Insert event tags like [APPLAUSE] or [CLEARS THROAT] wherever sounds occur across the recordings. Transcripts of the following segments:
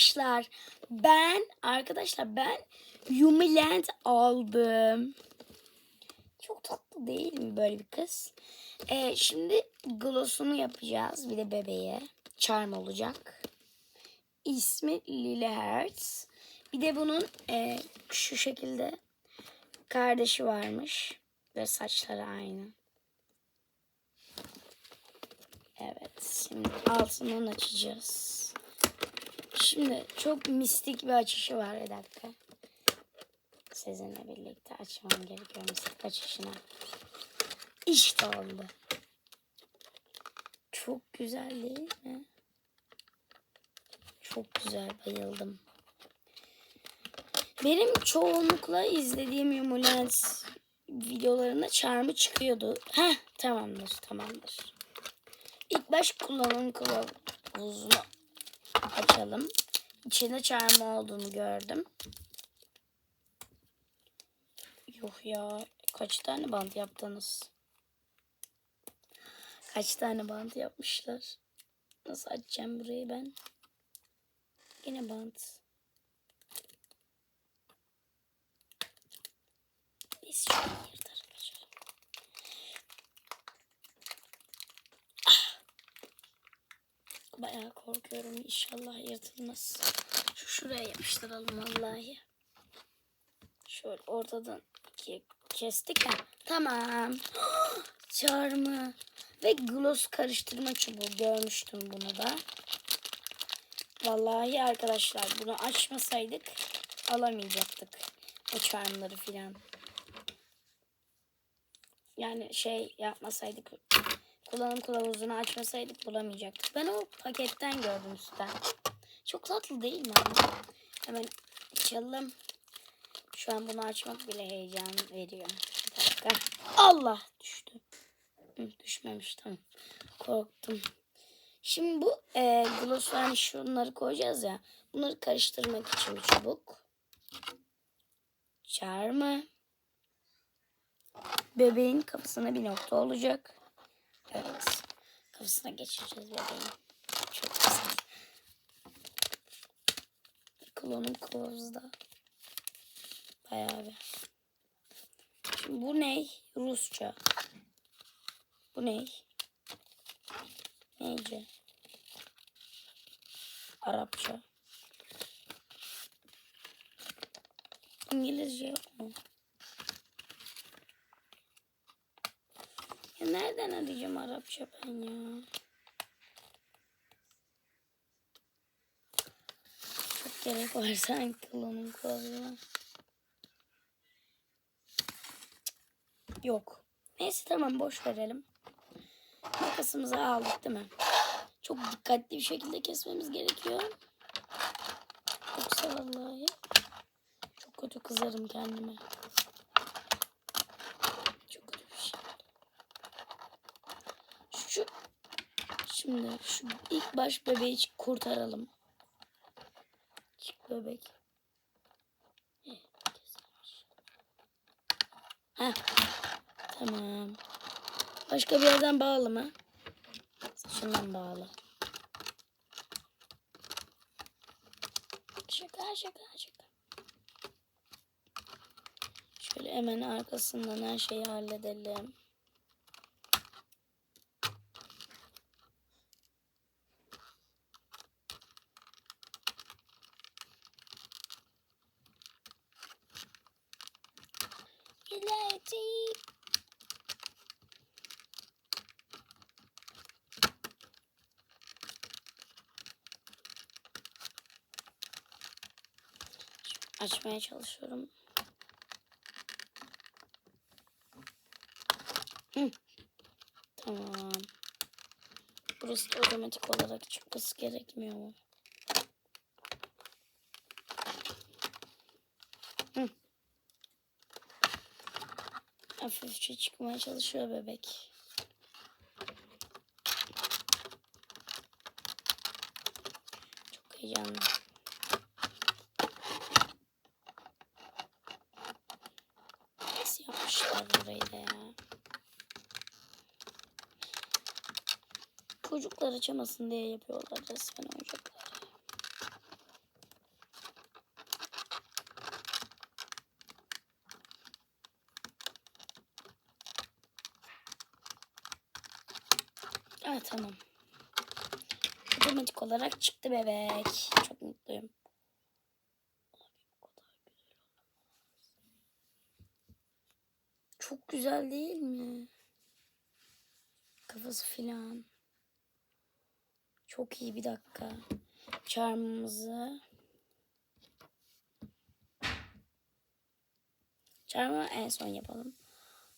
Arkadaşlar ben arkadaşlar ben Yumiland aldım. Çok tatlı değil mi böyle bir kız? Ee, şimdi gloss'unu yapacağız. Bir de bebeğe. Charm olacak. İsmi Lily Hertz. Bir de bunun e, şu şekilde kardeşi varmış. Ve saçları aynı. Evet. Şimdi altından açacağız. Şimdi çok mistik bir açışı var. Bir dakika. Sizinle birlikte açmam gerekiyor mistik açışına. İşte oldu. Çok güzel değil mi? Çok güzel bayıldım. Benim çoğunlukla izlediğim Yumulens videolarında çarmı çıkıyordu. Heh tamamdır tamamdır. İlk baş kullanım kılavuzunu açalım. İçinde çarmı olduğunu gördüm. Yuh ya. Kaç tane bant yaptınız? Kaç tane bant yapmışlar? Nasıl açacağım burayı ben? Yine bant. Biz şunu yırtarız. açalım. Bayağı korkuyorum. İnşallah yırtılmaz. Şu şuraya yapıştıralım vallahi. Şöyle ortadan ikiye kestik ha. Tamam. [GASPS] Çarmı. Ve gloss karıştırma çubuğu görmüştüm bunu da. Vallahi arkadaşlar bunu açmasaydık alamayacaktık. O çarmları filan. Yani şey yapmasaydık kullanım kılavuzunu açmasaydık bulamayacaktık. Ben o paketten gördüm üstten. Çok tatlı değil mi? Hemen açalım. Şu an bunu açmak bile heyecan veriyor. Bir dakika. Allah düştü. Hı, düşmemiş tamam. Korktum. Şimdi bu e, gloss yani şunları koyacağız ya. Bunları karıştırmak için bir çubuk. Çarmı. Bebeğin kafasına bir nokta olacak. Evet. Kafasına geçireceğiz bebeğin. Çok güzel. Klonun kılavuzu da. Bayağı bir. Şimdi bu ne? Rusça. Bu ne? Neyce? Arapça. İngilizce yok mu? Ya nereden arayacağım Arapça ben ya? Çok gerek var sanki kullanım kılavuzuna. Yok. Neyse tamam boş verelim. Makasımızı aldık değil mi? Çok dikkatli bir şekilde kesmemiz gerekiyor. Yoksa vallahi çok kötü kızarım kendime. Çok kötü bir şey. Şu şimdi şu ilk baş bebeği kurtaralım. Çık bebek. Heh. Tamam. Başka bir yerden bağlı mı? Saçından bağlı. Şaka şaka şaka. Şöyle hemen arkasından her şeyi halledelim. Açmaya çalışıyorum. Hı. Tamam. Burası otomatik olarak çıkması gerekmiyor mu? Hı. Hafifçe çıkmaya çalışıyor bebek. Çok heyecanlı. Okullar açamasın diye yapıyorlar resmen oyuncaklar. Ah tamam. Otomatik olarak çıktı bebek. Çok mutluyum. Çok güzel değil mi? Kafası filan. Çok iyi bir dakika. Çarmımızı. Çarmı en son yapalım.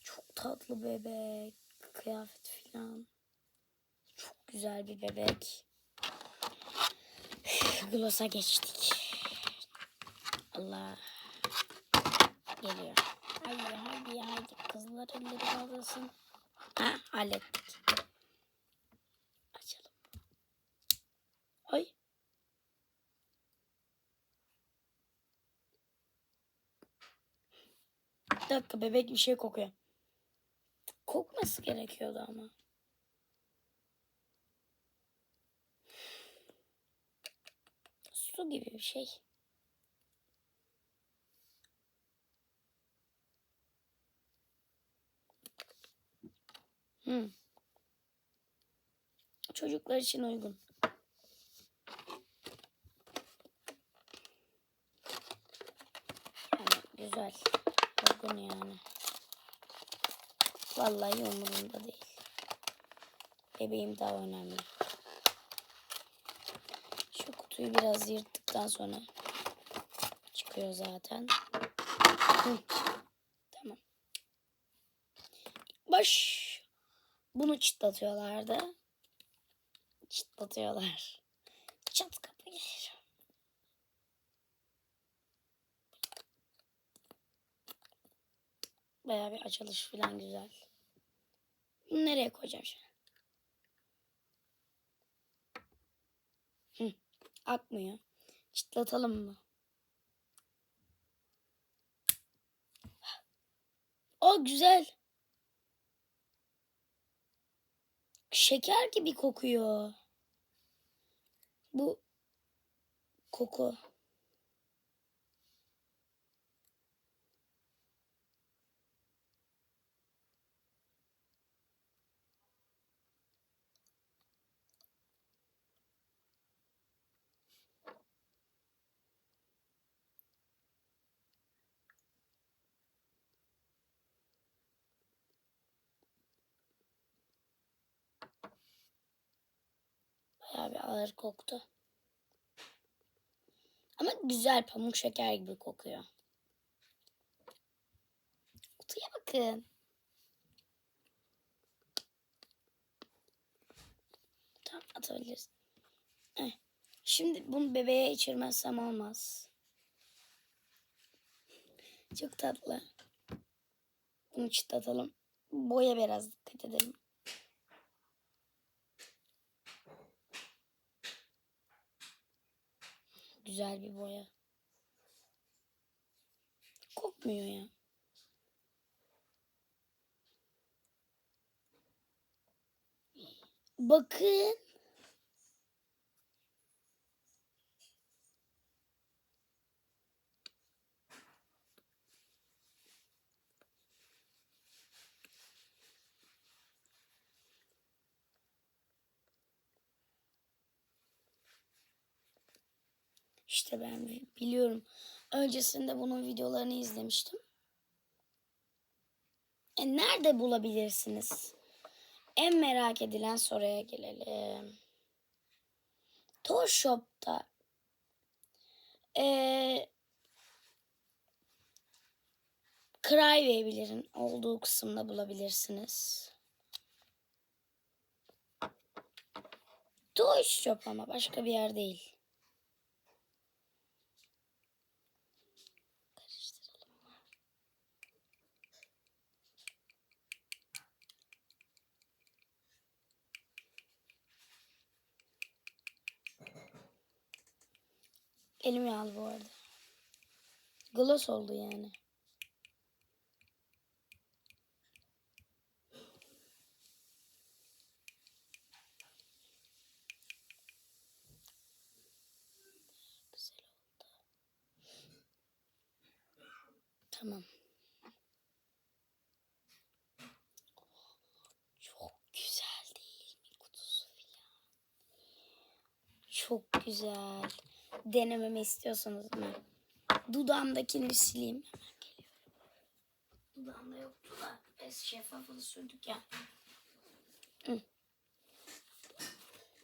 Çok tatlı bebek. Kıyafet filan. Çok güzel bir bebek. Gloss'a geçtik. Allah. Geliyor. Haydi haydi haydi. Kızlar elleri bağlasın. Ha hallettik. Açalım. Ay. Dakika bebek bir şey kokuyor. Kokması gerekiyordu ama. Su gibi bir şey. Hmm. Çocuklar için uygun. Yani güzel. Uygun yani. Vallahi umurumda değil. Bebeğim daha önemli. Şu kutuyu biraz yırttıktan sonra çıkıyor zaten. Tamam. Baş. Bunu çıtlatıyorlardı. Çıtlatıyorlar. Çat kapı gelir. Bayağı bir açılış falan güzel. Bunu nereye koyacağım şimdi? Hı, akmıyor. Çıtlatalım mı? O güzel. Şeker gibi kokuyor. Bu koku. Bayağı bir ağır koktu. Ama güzel pamuk şeker gibi kokuyor. Kutuya bakın. Tamam atabiliriz. Şimdi bunu bebeğe içirmezsem olmaz. Çok tatlı. Bunu çıtlatalım. Boya biraz dikkat edelim. Güzel bir boya. Kokmuyor ya. Bakın. İşte ben bi- biliyorum. Öncesinde bunun videolarını izlemiştim. E nerede bulabilirsiniz? En merak edilen soruya gelelim. Toy Shop'ta ee, Crybaby'lerin olduğu kısımda bulabilirsiniz. Toy Shop ama başka bir yer değil. Elim yağlı bu arada. Gloss oldu yani. Tamam. Çok güzel değil mi kutusu filan? Çok güzel. Denememi istiyorsanız mı? Dudağımdakini sileyim. Hemen geliyorum. Dudağımda yoktu da es şeffafını sürdük ya.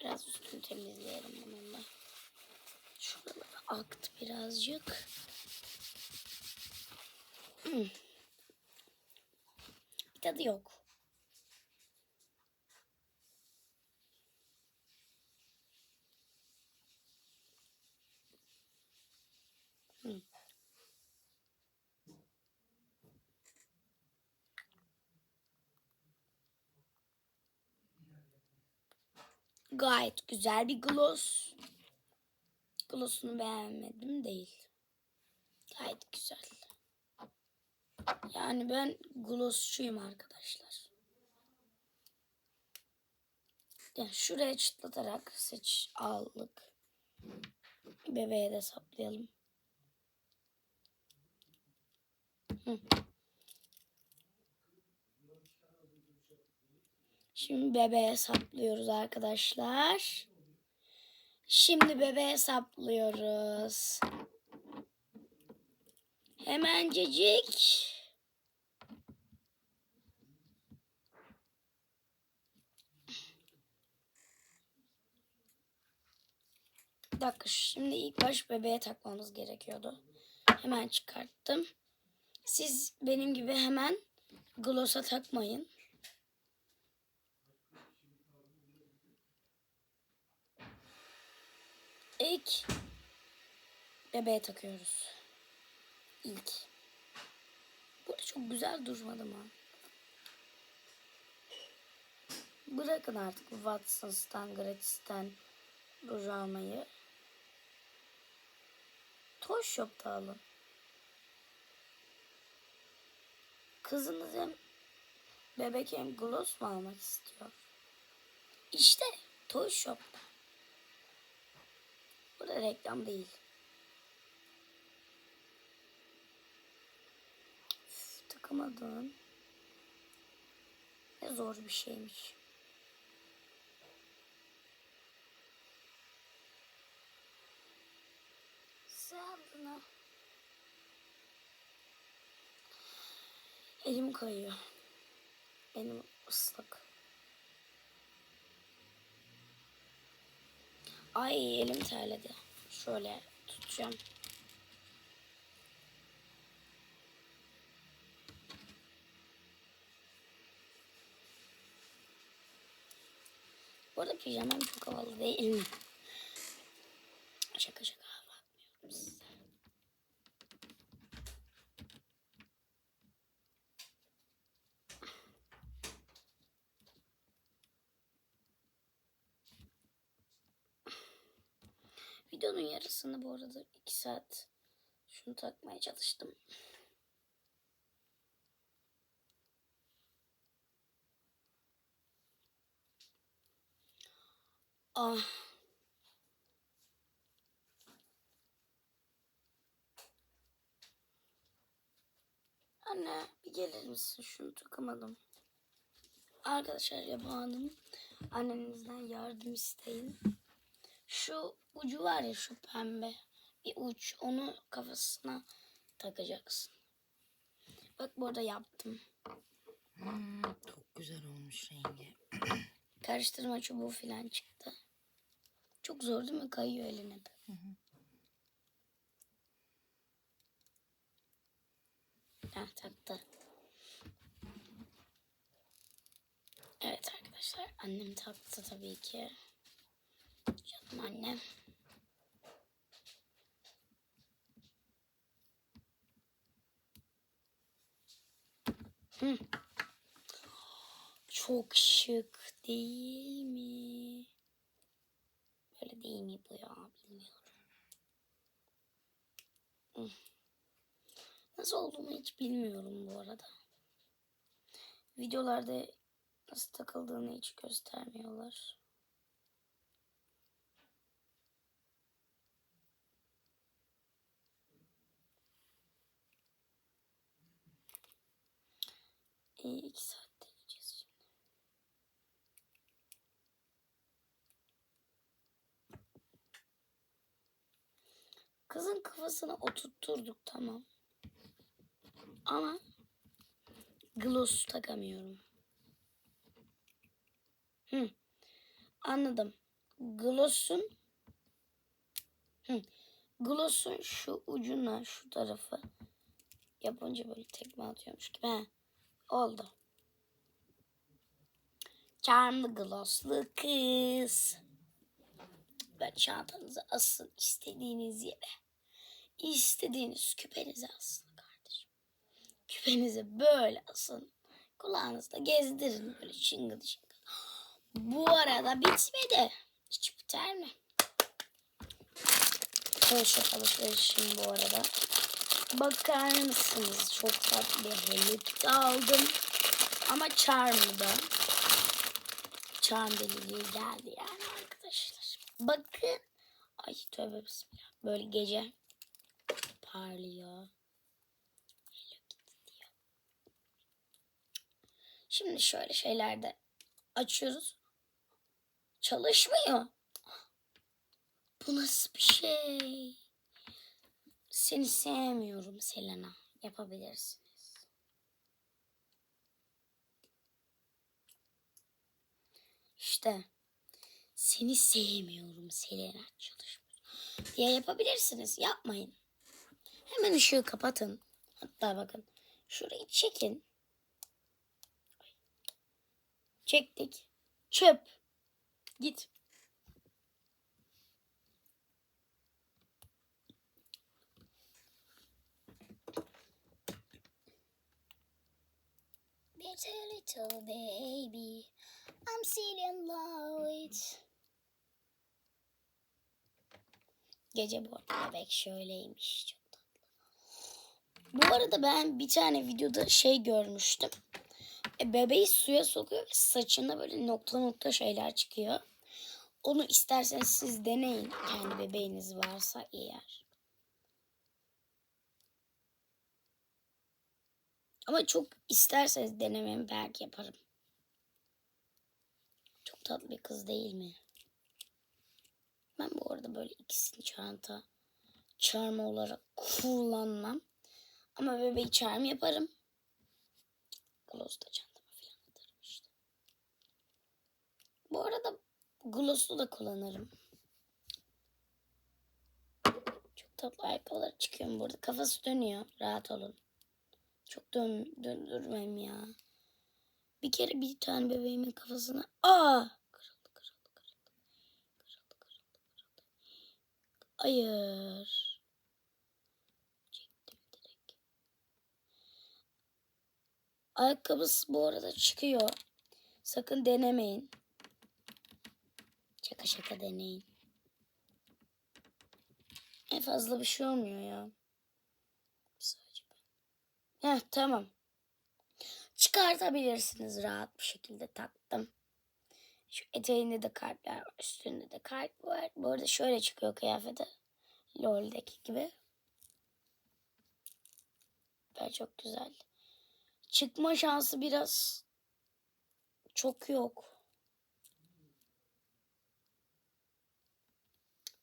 Biraz üstünü temizleyelim bununla. Şuraları aktı birazcık. Bir tadı yok. Hı. Gayet güzel bir gloss. Gloss'unu beğenmedim değil. Gayet güzel. Yani ben glossçuyum arkadaşlar. Yani şuraya çıtlatarak saç aldık. Bebeğe de saplayalım. Hı. Şimdi bebeğe saplıyoruz arkadaşlar. Şimdi bebeğe saplıyoruz. Hemencecik. Bir dakika şimdi ilk baş bebeğe takmamız gerekiyordu. Hemen çıkarttım. Siz benim gibi hemen gloss'a takmayın. İlk bebeğe takıyoruz. İlk. Burada çok güzel durmadı mı? Bırakın artık Watson's'tan, Gratis'ten ruj almayı. Toy Shop'ta alın. Kızınız hem bebek hem gloss mu almak istiyor? İşte Toy Shop'ta. Burada reklam değil. Üf, takamadım. Ne zor bir şeymiş. Sağlığına. Elim kayıyor. Elim ıslak. Ay elim terledi. Şöyle tutacağım. Bu arada pijamam çok havalı değil? Şaka şaka Videonun yarısını bu arada iki saat şunu takmaya çalıştım. Ah. Anne bir gelir misin? Şunu takamadım. Arkadaşlar yapamadım. Annenizden yardım isteyin. Şu ucu var ya şu pembe bir uç onu kafasına takacaksın. Bak burada yaptım. Hmm, çok güzel olmuş rengi. [CLEARS THROAT] Karıştırma çubuğu falan çıktı. Çok zor değil mi? Kayıyor eline de. Hı hı. Ha, taktı. Evet arkadaşlar annem taktı tabii ki. Canım annem. Çok şık değil mi? Böyle değil mi bu ya bilmiyorum. Nasıl olduğunu hiç bilmiyorum bu arada. Videolarda nasıl takıldığını hiç göstermiyorlar. İyi iki saat deneyeceğiz şimdi. Kızın kafasına oturtturduk tamam. Ama gloss takamıyorum. Hı. Anladım. Gloss'un Hı. Gloss'un şu ucuna şu tarafı yapınca böyle tekme atıyormuş gibi. He. Oldu. Charmlı glosslu kız. Böyle çantanızı asın istediğiniz yere. İstediğiniz küpenize asın kardeşim. Küpenize böyle asın. Kulağınızda gezdirin böyle çıngıdı çıngıdı. [GASPS] Bu arada bitmedi. Hiç biter mi? Poşet alışverişim bu arada. Bakar mısınız? Çok tatlı helip de aldım. Ama charm'ı da. Charm deliliği geldi yani arkadaşlar. Bakın. Ay tövbe bismillah. Böyle gece parlıyor. Şimdi şöyle şeylerde açıyoruz. Çalışmıyor. Bu nasıl bir şey? Seni sevmiyorum Selena. Yapabilirsiniz. İşte seni sevmiyorum Selena çalışmıyor. diye yapabilirsiniz. Yapmayın. Hemen ışığı kapatın. Hatta bakın şurayı çekin. Çektik. Çöp. Git. Little little baby, I'm still in. Gece bu bebek şöyleymiş çok tatlı. Bu arada ben bir tane videoda şey görmüştüm. E, bebeği suya sokuyor ve saçında böyle nokta nokta şeyler çıkıyor. Onu isterseniz siz deneyin. Kendi bebeğiniz varsa eğer. Ama çok isterseniz denememi belki yaparım. Çok tatlı bir kız değil mi? Ben bu arada böyle ikisini çanta çarmı olarak kullanmam. Ama bebeği çarmı yaparım. Gloss da çantama falan atarım işte. Bu arada gloss'u da kullanırım. Çok tatlı ayakkabılar çıkıyor burada. Kafası dönüyor. Rahat olun. Çok dön döndürmem ya. Bir kere bir tane bebeğimin kafasına aa kırıldı kırıldı kırıldı. Kırıldı kırıldı kırıldı. Hayır. Çektim direkt. Ayakkabısı bu arada çıkıyor. Sakın denemeyin. Şaka şaka deneyin. En fazla bir şey olmuyor ya. Heh tamam. Çıkartabilirsiniz rahat bir şekilde taktım. Şu eteğinde de kalpler var. Üstünde de kalp var. Bu arada şöyle çıkıyor kıyafeti. LOL'deki gibi. Böyle çok güzel. Çıkma şansı biraz çok yok.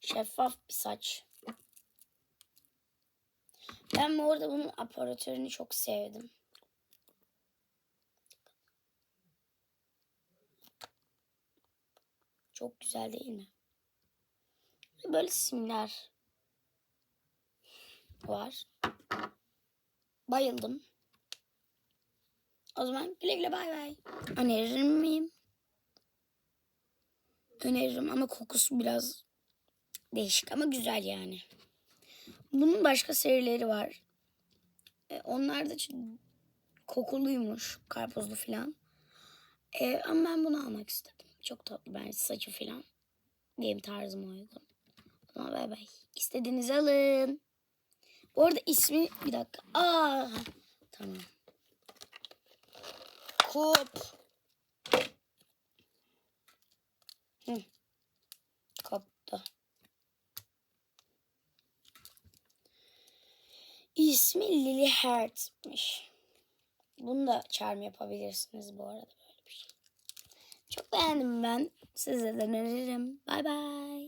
Şeffaf bir saç. Ben bu arada bunun aparatörünü çok sevdim. Çok güzel değil mi? Böyle simler var. Bayıldım. O zaman güle güle bay bay. Önerir miyim? Öneririm ama kokusu biraz değişik ama güzel yani. Bunun başka serileri var. E, onlar da kokuluymuş. Karpuzlu falan. E, ama ben bunu almak istedim. Çok tatlı bence saçı falan. Benim tarzıma uygun. O zaman bay bay. İstediğinizi alın. Bu arada ismi bir dakika. Aa, tamam. Kop. Hı. İsmi Lily Heart'miş. Bunu da charm yapabilirsiniz bu arada böyle bir şey. Çok beğendim ben. Size de öneririm. Bay bay.